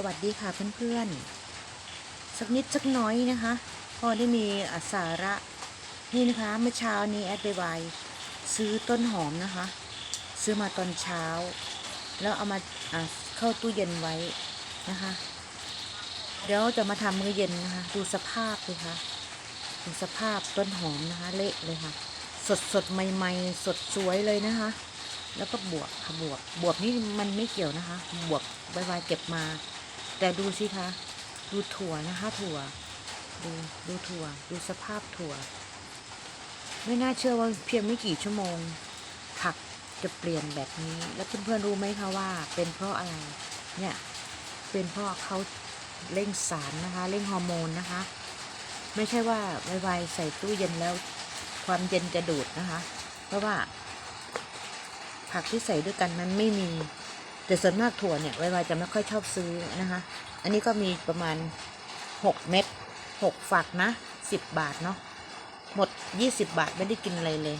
สวัสดีค่ะเพื่อนๆ สักนิดสักน้อยนะคะพอได้มีอาสาระ นี่นะคะเมื่อเช้านี้แอดไปไวซื้อต้นหอมนะคะ ซื้อมาตอนเช้า แล้วเอามาอ่าเข้าตู้เย็นไว้นะคะ เดี๋ยวจะมาทำมื้อเย็นนะคะ ดูสภาพเลยค่ะดูสภาพต้นหอมนะคะ เละเลยค่ะ สดสดใหม่ๆ สดสวยเลยนะคะ แล้วก็บวบค่ะบวบบวบนี่มันไม่เกี่ยวนะคะ บวบใบวายเก็บมา แต่ดูสิคะ ดูถั่วนะคะ ถั่ว ดูดูถั่ว ดูสภาพถั่ว ไม่น่าเชื่อว่าเพียงไม่กี่ชั่วโมง ผักจะเปลี่ยนแบบนี้ แล้วเพื่อนๆรู้ไหมคะว่า เป็นเพราะอะไร เนี่ย เป็นเพราะเขาเร่งสารนะคะ เร่งฮอร์โมนนะคะ ไม่ใช่ว่าไวๆใส่ตู้เย็นแล้ว ความเย็นจะดูดนะคะ เพราะว่า ผักที่ใส่ด้วยกันมันไม่มี แต่ส่วนมากถั่วเนี่ยไวๆจะไม่ค่อยชอบซื้อนะคะ อันนี้ก็มีประมาณ 6 เม็ด6ฝักนะ 10 บาทเนาะหมด 20 บาทไม่ได้กินอะไรเลย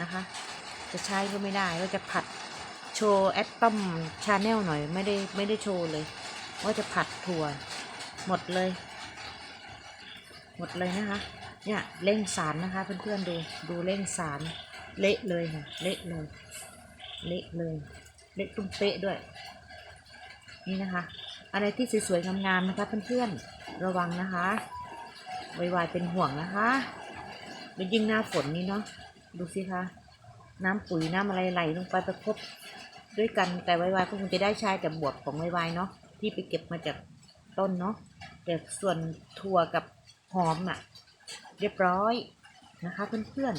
นะคะ จะใช้ก็ไม่ได้ก็จะผัดโชว์แอดต้อมชาแนลหน่อยไม่ได้ไม่ได้โชว์เลย ว่าจะผัดถั่วหมดเลย หมดเลยนะคะ เนี่ยเร่งสารนะคะ เพื่อนๆดูดูเร่งสารเละเลยค่ะเละเลยเละเลย เละตุ้มเป๊ะด้วย นี่นะคะ อะไรที่สวยๆงามๆนะคะเพื่อนๆระวังนะคะไวๆเป็นห่วงนะคะเป็นยิ่งหน้าฝนนี่เนาะดูสิคะน้ำปุ๋ยน้ำอะไรไหลลงไปประคบด้วยกันแต่ไวๆก็คงจะได้ใช้แต่บวบของไวๆเนาะที่ไปเก็บมาจากต้นเนาะแต่ส่วนถั่วกับหอมน่ะ เรียบร้อยนะคะเพื่อน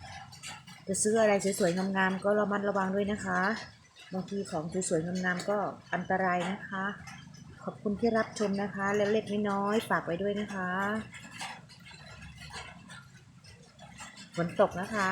ๆจะซื้ออะไรสวยๆงามๆก็ระมัดระวังด้วยนะคะ บางทีของสวยๆงามๆก็อันตรายนะคะ ขอบคุณที่รับชมนะคะ เล็กๆน้อยๆฝากไว้ด้วยนะคะฝนตกนะคะ